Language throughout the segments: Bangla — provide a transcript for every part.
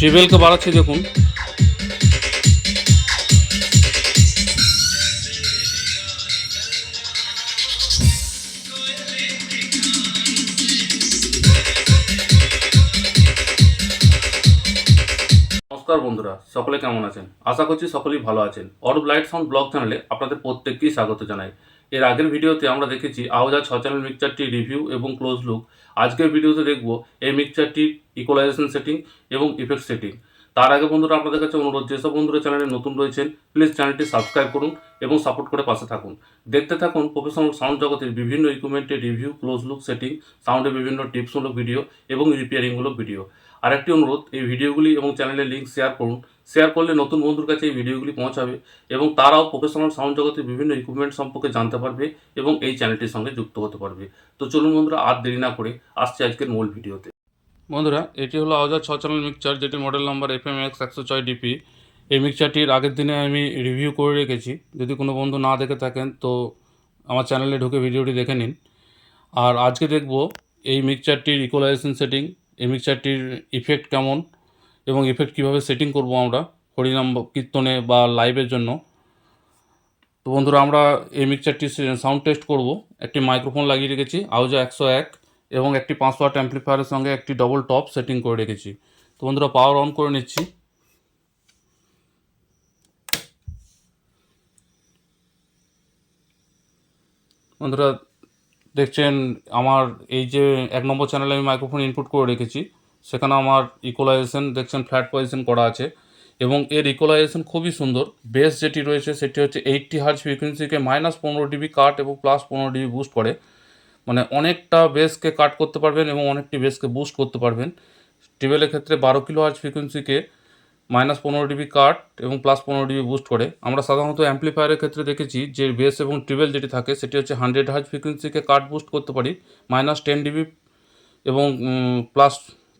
ট্রিবেলকে বাড়াচ্ছি দেখুন। নমস্কার বন্ধুরা, সকলে কেমন আছেন? আশা করছি সকলেই ভালো আছেন। অরব লাইট সাউন্ড ব্লগ চ্যানেলে আপনাদের প্রত্যেককেই স্বাগত জানাই। এর আগের ভিডিওতে আমরা দেখেছি আওজা ছ চ্যানেল মিক্সচারটি রিভিউ এবং ক্লোজ লুক আজকের ভিডিওতে দেখব এই মিক্সচারটির ইকোলাইজেশন সেটিং এবং ইফেক্ট সেটিং তার আগে বন্ধুরা, আপনাদের কাছে অনুরোধ যেসব বন্ধুরা চ্যানেলে নতুন রয়েছেন প্লিজ চ্যানেলটি সাবস্ক্রাইব করুন এবং সাপোর্ট করে পাশে থাকুন। দেখতে থাকুন প্রফেশনাল সাউন্ড জগতের বিভিন্ন ইকুইপমেন্টের রিভিউ ক্লোজ লুক সেটিং সাউন্ডের বিভিন্ন টিপসমূলক ভিডিও এবং রিপেয়ারিংমূলক ভিডিও আরেকটি অনুরোধ, এই ভিডিওগুলি এবং চ্যানেলের লিঙ্ক শেয়ার করুন। শেয়ার করলে নতুন বন্ধুর কাছে এই ভিডিওগুলি পৌঁছাবে এবং তারাও প্রফেশনাল সাউন্ড জগতের বিভিন্ন ইকুইপমেন্ট সম্পর্কে জানতে পারবে এবং এই চ্যানেলটির সঙ্গে যুক্ত হতে পারবে। তো চলুন বন্ধুরা, আর দেরি না করে আসছে আজকের মূল ভিডিওতে। বন্ধুরা, এটি হলো আওয়াজার ছ চ্যানেল মিক্সচার যেটির model number F M X একশো ছয় ডিপি এই মিক্সচারটির আগের দিনে আমি রিভিউ করে রেখেছি। যদি কোনো বন্ধু না দেখে থাকেন, তো আমার চ্যানেলে ঢুকে ভিডিওটি দেখে নিন। আর আজকে দেখব এই মিক্সচারটির ইকুয়ালাইজেশন সেটিং এই মিক্সচারটির ইফেক্ট কেমন এবং ইফেক্ট কীভাবে সেটিং করব আমরা হরিনাম কীর্তনে বা লাইভের জন্য? তো বন্ধুরা, আমরা এই মিক্সচারটির সাউন্ড টেস্ট করব। একটি মাইক্রোফোন লাগিয়ে রেখেছি আউজা একশো এক এবং একটি পাঁচ ওয়াট অ্যাম্পলিফায়ারের সঙ্গে একটি ডবল টপ সেটিং করে রেখেছি। তো বন্ধুরা পাওয়ার অন করে নিচ্ছি। বন্ধুরা দেখছেন আমার এই যে এক নম্বর চ্যানেলে আমি মাইক্রোফোন ইনপুট করে রেখেছি, সেখানে আমার ইকুয়ালাইজেশন দেখছেন ফ্ল্যাট পজিশন করা আছে এবং এর ইকুয়ালাইজেশন খুবই সুন্দর। বেস যেটি রয়েছে সেটি হচ্ছে এইটটি হার্জ ফ্রিকোয়েন্সিকে মাইনাস পনেরো ডিবি কাট এবং প্লাস পনেরো ডিবি বুস্ট করে। মানে অনেকটা বেসকে কাট করতে পারবেন এবং অনেকটি বেসকে বুস্ট করতে পারবেন। টিবেলের ক্ষেত্রে বারো কিলো হার্জ ফ্রিকোয়েন্সিকে মাইনাস পনেরো ডিবি কাট এবং প্লাস পনেরো ডিবি বুস্ট করে। আমরা সাধারণত অ্যাম্পলিফায়ারের ক্ষেত্রে দেখেছি যে বেস এবং ট্রিবেল যেটি থাকে, সেটি হচ্ছে হান্ড্রেড হার্জ ফ্রিকোয়েন্সিকে কাট বুস্ট করতে পারি, মাইনাস টেন ডিবি এবং প্লাস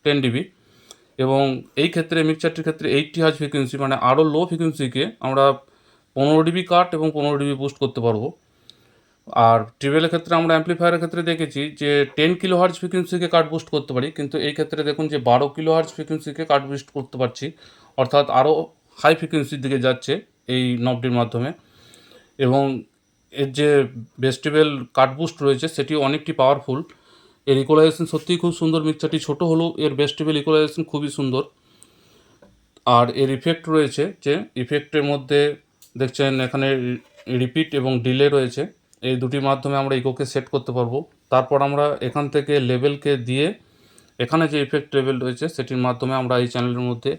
টেন ডিবি। এবং এই ক্ষেত্রে, মিক্সচারটির ক্ষেত্রে এইটটি হার্জ ফ্রিকোয়েন্সি মানে আরও লো ফ্রিকোয়েন্সিকে আমরা পনেরো ডিবি কাট এবং পনেরো ডিবি বুস্ট করতে পারব। আর ট্রিবেলের ক্ষেত্রে আমরা অ্যাম্পলিফায়ারের ক্ষেত্রে দেখেছি যে টেন কিলো হার্জ ফ্রিকোয়েন্সিকে কাট বুস্ট করতে পারি। কিন্তু এই ক্ষেত্রে দেখুন যে বারো কিলো হার্জ ফ্রিকোয়েন্সিকে কাট বুস্ট করতে পারছি। অর্থাৎ আরও হাই ফ্রিকোয়েন্সির দিকে যাচ্ছে এই নবটির মাধ্যমে। এবং এর যে বেস্টিবেল কাট বুস্ট রয়েছে, সেটি অনেকটি পাওয়ারফুল এর ইকুয়ালাইজেশন সত্যিই খুব সুন্দর। মিক্সচারটি ছোট হলেও এর বেস্টিবেল ইকুয়ালাইজেশন খুবই সুন্দর। আর এর ইফেক্ট রয়েছে যে ইফেক্টের মধ্যে দেখছেন এখানে রিপিট এবং ডিলে রয়েছে। এই দুটির মাধ্যমে আমরা ইকোকে সেট করতে পারব। তারপর আমরা এখান থেকে লেভেলকে দিয়ে এখানে যে ইফেক্ট লেভেল রয়েছে, সেটির মাধ্যমে আমরা এই চ্যানেলের মধ্যে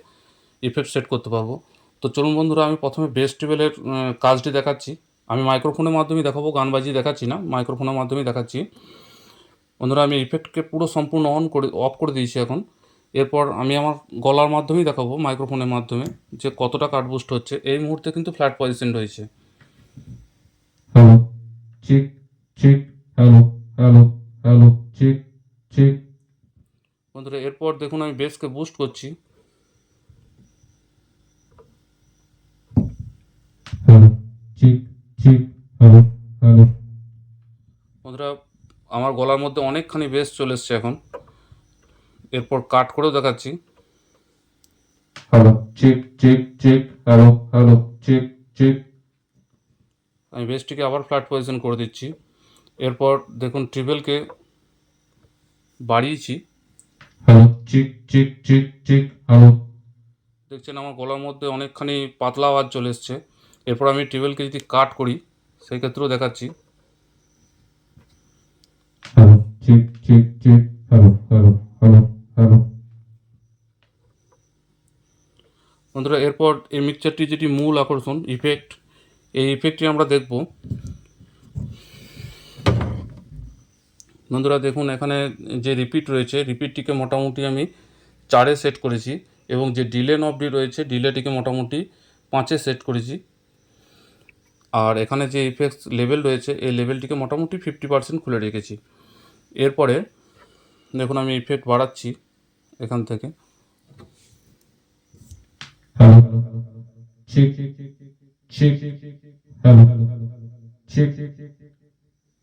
ইফেক্ট সেট করতে পারব। তো চলুন বন্ধুরা, আমি প্রথমে বেস টেবিলের কাজটি দেখাচ্ছি। আমি মাইক্রোফোনের মাধ্যমে দেখাবো, গান বাজিয়ে দেখাচ্ছি না মাইক্রোফোনের মাধ্যমেই দেখাচ্ছি। বন্ধুরা, আমি ইফেক্টকে পুরো সম্পূর্ণ অন করে অফ করে দিয়েছি এখন। এরপর আমি আমার গলার মাধ্যমেই দেখাবো মাইক্রোফোনের মাধ্যমে যে কতটা কাটবুস্ট হচ্ছে। এই মুহূর্তে কিন্তু ফ্ল্যাট পজিশন রয়েছে। Check, check, hello, hello, hello, check, check, বন্ধুরা এরপর দেখুন আমি বেসকে বুস্ট করছি hello, check, check, hello, hello, বন্ধুরা আমার গলার মধ্যে অনেকখানি বেস চলে এসছে এখন এরপর কাট করেও দেখাচ্ছি hello, check, check, check, hello, hello, check, check, আমি বেসটিকে আবার ফ্ল্যাট পজিশন করে দিচ্ছি। এরপর দেখুন ট্রিবেলকে বাড়িয়েছি। দেখছেন আমার গলার মধ্যে অনেকখানি পাতলা আওয়াজ চলে এসছে। এরপর আমি ট্রিবেলকে যদি কাট করি সেই ক্ষেত্রেও দেখাচ্ছি। বন্ধুরা এরপর এই মিক্সচারটি যেটি মূল আকর্ষণ ইফেক্ট এই ইফেক্টটি আমরা দেখব। বন্ধুরা দেখুন এখানে যে রিপিট রয়েছে রিপিটটিকে মোটামুটি আমি চারে সেট করেছি এবং যে ডিলে নবটি রয়েছে ডিলেটিকে মোটামুটি পাঁচে সেট করেছি। আর এখানে যে ইফেক্টস লেভেল রয়েছে এই লেভেলটিকে মোটামুটি ফিফটি পার্সেন্ট খুলে রেখেছি। এরপরে দেখুন আমি ইফেক্ট বাড়াচ্ছি এখান থেকে। Hello, check, check hello check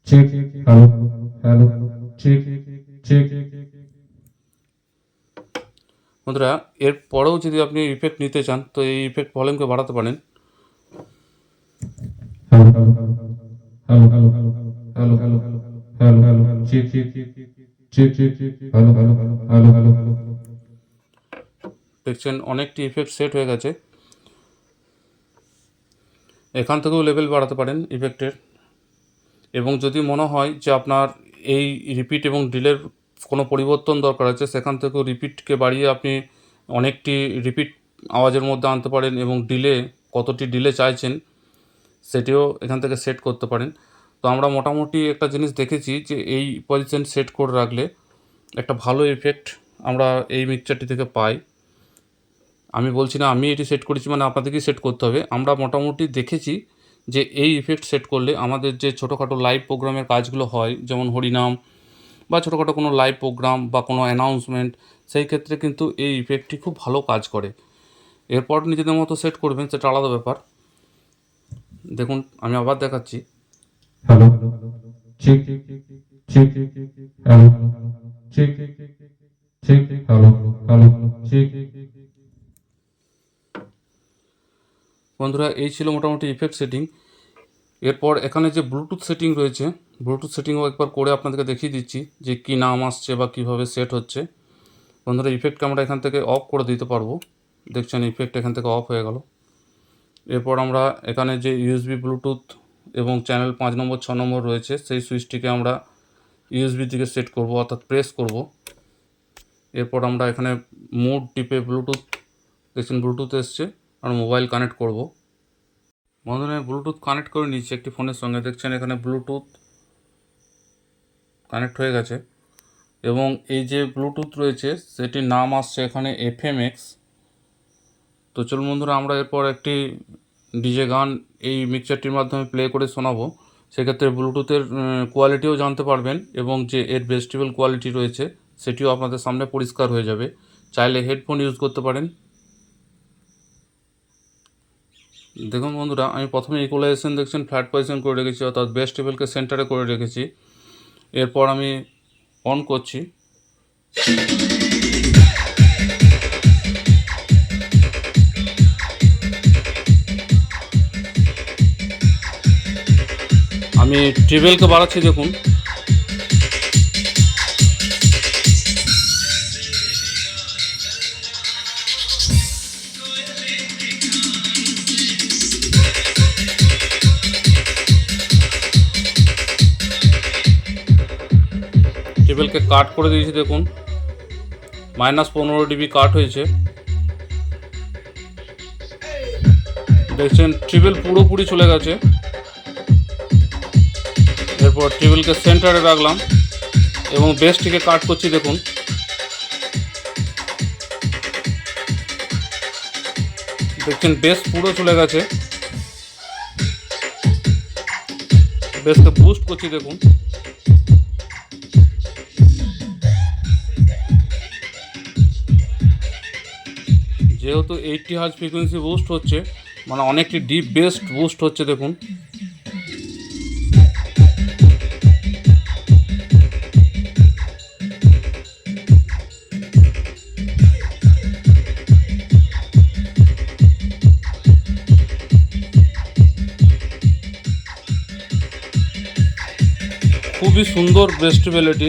check hello hello check check বন্ধুরা এর পরেও যদি আপনি ইফেক্ট নিতে চান তো এই ইফেক্ট ভলিউমকে বাড়াতে পারেন দেখছেন অনেকটি ইফেক্ট সেট হয়ে গেছে এখান থেকেও লেভেল বাড়াতে পারেন ইফেক্টের এবং যদি মনে হয় যে আপনার এই রিপিট এবং ডিলের কোনো পরিবর্তন দরকার আছে, সেখান থেকেও রিপিটকে বাড়িয়ে আপনি অনেকটি রিপিট আওয়াজের মধ্যে আনতে পারেন এবং ডিলে কতটি ডিলে চাইছেন, সেটিও এখান থেকে সেট করতে পারেন। তো আমরা মোটামুটি একটা জিনিস দেখেছি যে এই পজিশন সেট করে রাখলে একটা ভালো ইফেক্ট আমরা এই মিক্সচারটি থেকে পাই। আমি বলছি না, আমি এটি সেট করেছি মানে আপনাদেরকেই সেট করতে হবে। আমরা মোটামুটি দেখেছি যে এই ইফেক্ট সেট করলে আমাদের যে ছোটোখাটো লাইভ প্রোগ্রামের কাজগুলো হয়, যেমন হরিনাম বা ছোটোখাটো কোনো লাইভ প্রোগ্রাম বা কোনো অ্যানাউন্সমেন্ট সেই ক্ষেত্রে কিন্তু এই ইফেক্টটি খুব ভালো কাজ করে। এরপর নিজেদের মতো সেট করবেন, সেটা আলাদা ব্যাপার। দেখুন, আমি আবার দেখাচ্ছি। হ্যালো চেক চেক চেক বন্ধুরা, এই ছিল মোটামুটি ইফেক্ট সেটিং এরপর এখানে যে ব্লুটুথ সেটিং রয়েছে ব্লুটুথ সেটিংও একবার করে আপনাদেরকে দেখিয়ে দিচ্ছি যে কী নাম আসছে বা কীভাবে সেট হচ্ছে। বন্ধুরা ইফেক্টকে আমরা এখান থেকে অফ করে দিতে পারব। দেখছেন ইফেক্ট এখান থেকে অফ হয়ে গেল। এরপর আমরা এখানে যে ইউএসবি ব্লুটুথ এবং চ্যানেল পাঁচ নম্বর, ছ নম্বর রয়েছে, সেই সুইচটিকে আমরা ইউএসবি দিকে সেট করব, অর্থাৎ প্রেস করব। এরপর আমরা এখানে মোড টিপে ব্লুটুথ দেখছেন ব্লুটুথ এসছে। আর মোবাইল কানেক্ট করব। বন্ধুরা, আমি ব্লুটুথ কানেক্ট করে নিচ্ছি একটি ফোনের সঙ্গে। দেখছেন, এখানে ব্লুটুথ কানেক্ট হয়ে গেছে। এবং এই যে ব্লুটুথ রয়েছে, সেটির নাম আসছে এখানে এফ এম এফএমএক্স তো চলুন বন্ধুরা, আমরা এরপর একটি ডিজে গান এই মিক্সচারটির মাধ্যমে প্লে করে শোনাবো। সেক্ষেত্রে ব্লুটুথের কোয়ালিটিও জানতে পারবেন এবং যে এর বেস্টিবল কোয়ালিটি রয়েছে, সেটিও আপনাদের সামনে পরিষ্কার হয়ে যাবে। চাইলে হেডফোন ইউজ করতে পারেন। দেখুন বন্ধুরা, আমি প্রথমে ইকুলাইজেশন দেখছেন ফ্ল্যাট পজিশন করে রেখেছি, অর্থাৎ বেস্ট টেবিলকে সেন্টারে করে রেখেছি। এরপর আমি অন করছি। আমি ট্রিবেলকে বাড়াচ্ছি, দেখুন। টেবিলকে কাট করে দিয়েছি, দেখুন। মাইনাস পনেরো ডিবি কাট হয়েছে। দেখছেন ট্রিবেল পুরোপুরি চলে গেছে। এরপর টেবিলকে সেন্টারে রাখলাম এবং বেসটিকে কাট করছি, দেখুন। দেখছেন বেস পুরো চলে গেছে। বেসকে বুস্ট করছি, দেখুন। যেহেতু এইটটি হার্জ ফ্রিকোয়েন্সি বুস্ট হচ্ছে মানে অনেকটি ডিপ বেস্ট বুস্ট হচ্ছে, দেখুন। খুবই সুন্দর বেস্টেবিলিটি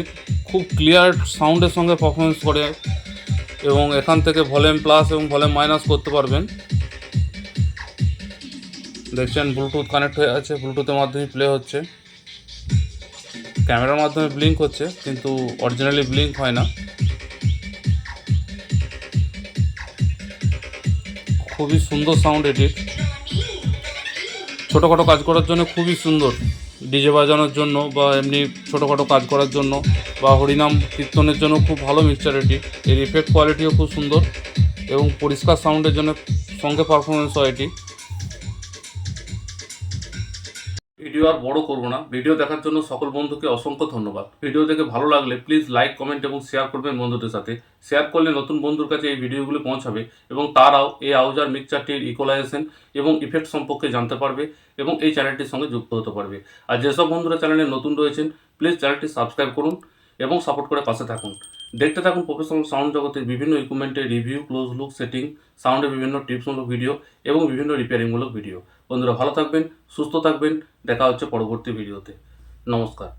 খুব ক্লিয়ার সাউন্ডের সঙ্গে পারফরমেন্স করে। এবং এখান থেকে ভলিউম প্লাস এবং ভলিউম মাইনাস করতে পারবেন। দেখছেন ব্লুটুথ কানেক্ট হয়ে আছে ব্লুটুথের মাধ্যমে প্লে হচ্ছে। ক্যামেরার মাধ্যমে ব্লিঙ্ক হচ্ছে, কিন্তু অরিজিনালি ব্লিঙ্ক হয় না। খুবই সুন্দর সাউন্ড এটির ছোটোখাটো কাজ করার জন্য খুবই সুন্দর। ডিজে বাজানোর জন্য বা এমনি ছোটোখাটো কাজ করার জন্য। বা হরিনাম কীর্তনের জন্য খুব ভালো মিক্সচার এটি। এর ইফেক্ট কোয়ালিটিও খুব সুন্দর এবং পরিষ্কার সাউন্ডের জন্য সঙ্গে পারফরমেন্স হয় এটি। ভিডিও আর বড় করব না। ভিডিও দেখার জন্য সকল বন্ধুকে অসংখ্য ধন্যবাদ। ভিডিও দেখে ভালো লাগলে প্লিজ লাইক কমেন্ট এবং শেয়ার করবেন বন্ধুদের সাথে। শেয়ার করলে নতুন বন্ধুর কাছে এই ভিডিওগুলি পৌঁছাবে এবং তারাও এই আউজার মিক্সচারটির ইকোলাইজেশন এবং ইফেক্ট সম্পর্কে জানতে পারবে এবং এই চ্যানেলটির সঙ্গে যুক্ত হতে পারবে। আর যেসব বন্ধুরা চ্যানেলে নতুন রয়েছেন প্লিজ চ্যানেলটি সাবস্ক্রাইব করুন। এবং সাপোর্ট করে পাশে থাকুন। দেখতে থাকুন প্রফেশনাল সাউন্ড জগতের বিভিন্ন ইকুইপমেন্টের রিভিউ ক্লোজ লুক সেটিং সাউন্ডের বিভিন্ন টিপসমূলক ভিডিও এবং বিভিন্ন রিপেয়ারিংমূলক ভিডিও বন্ধুরা ভালো থাকবেন, সুস্থ থাকবেন। দেখা হচ্ছে পরবর্তী ভিডিওতে নমস্কার।